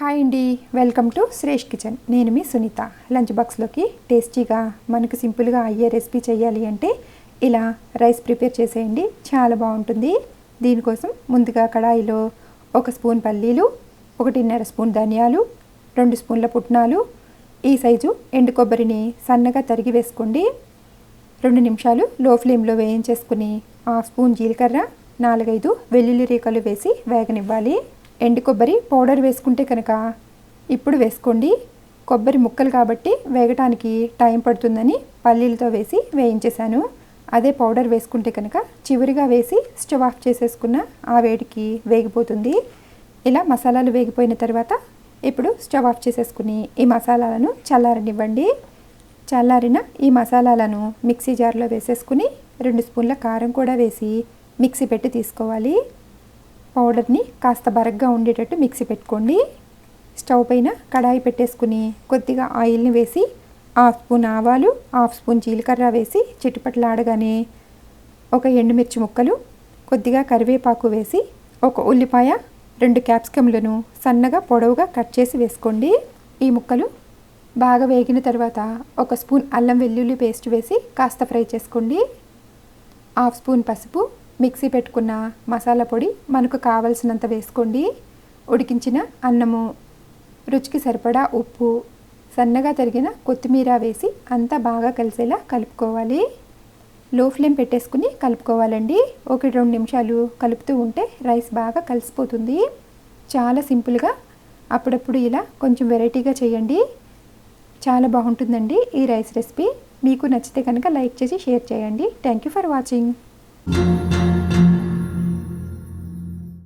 Hi అండి welcome to Shresh kitchen నేను మీ Sunitha. Lunch బాక్స్లోకి టేస్టీగా మనకు సింపుల్గా అయ్యే రెసిపీ చేయాలి అంటే ఇలా రైస్ ప్రిపేర్ చేసేయండి. చాలా బాగుంటుంది. దీనికోసం ముందుగా కడాయిలో ఒక స్పూన్ పల్లీలు ఒకటిన్నర స్పూన్ ధనియాలు రెండు స్పూన్ల పుట్నాలు ఈ సైజు ఎండు కొబ్బరిని సన్నగా తరిగి వేసుకోండి. రెండు నిమిషాలు లో ఫ్లేమ్లో వేయించేసుకుని హాఫ్ స్పూన్ జీలకర్ర నాలుగైదు వెల్లుల్లి రేఖలు వేసి వేగనివ్వాలి. ఎండు కొబ్బరి పౌడర్ వేసుకుంటే కనుక ఇప్పుడు వేసుకోండి. కొబ్బరి ముక్కలు కాబట్టి వేగటానికి టైం పడుతుందని పల్లీలతో వేసి వేయించేశాను. అదే పౌడర్ వేసుకుంటే కనుక చివరిగా వేసి స్టవ్ ఆఫ్ చేసేసుకున్న ఆ వేడికి వేగిపోతుంది. ఇలా మసాలాలు వేగిపోయిన తర్వాత ఇప్పుడు స్టవ్ ఆఫ్ చేసేసుకుని ఈ మసాలాలను చల్లారనివ్వండి. చల్లారిన ఈ మసాలాలను మిక్సీ జార్లో వేసేసుకుని రెండు స్పూన్ల కారం కూడా వేసి మిక్సీ పెట్టి తీసుకోవాలి. పౌడర్ని కాస్త బరగ్గా ఉండేటట్టు మిక్సీ పెట్టుకోండి. స్టవ్ పైన కడాయి పెట్టేసుకుని కొద్దిగా ఆయిల్ని వేసి హాఫ్ స్పూన్ ఆవాలు హాఫ్ స్పూన్ జీలకర్ర వేసి చిట్టుపట్లాడగానే ఒక ఎండుమిర్చి ముక్కలు కొద్దిగా కరివేపాకు వేసి ఒక ఉల్లిపాయ రెండు క్యాప్సికమ్లను సన్నగా పొడవుగా కట్ చేసి వేసుకోండి. ఈ ముక్కలు బాగా వేగిన తర్వాత ఒక స్పూన్ అల్లం వెల్లుల్లి పేస్ట్ వేసి కాస్త ఫ్రై చేసుకోండి. హాఫ్ స్పూన్ పసుపు మిక్సీ పెట్టుకున్న మసాలా పొడి మనకు కావలసినంత వేసుకోండి. ఉడికించిన అన్నము రుచికి సరిపడా ఉప్పు సన్నగా తరిగిన కొత్తిమీర వేసి అంతా బాగా కలిసేలా కలుపుకోవాలి. లో ఫ్లేమ్ పెట్టేసుకుని కలుపుకోవాలండి. ఒకటి రెండు నిమిషాలు కలుపుతూ ఉంటే రైస్ బాగా కలిసిపోతుంది. చాలా సింపుల్గా అప్పుడప్పుడు ఇలా కొంచెం వెరైటీగా చేయండి. చాలా బాగుంటుందండి ఈ రైస్ రెసిపీ. మీకు నచ్చితే కనుక లైక్ చేసి షేర్ చేయండి. Thank you for watching.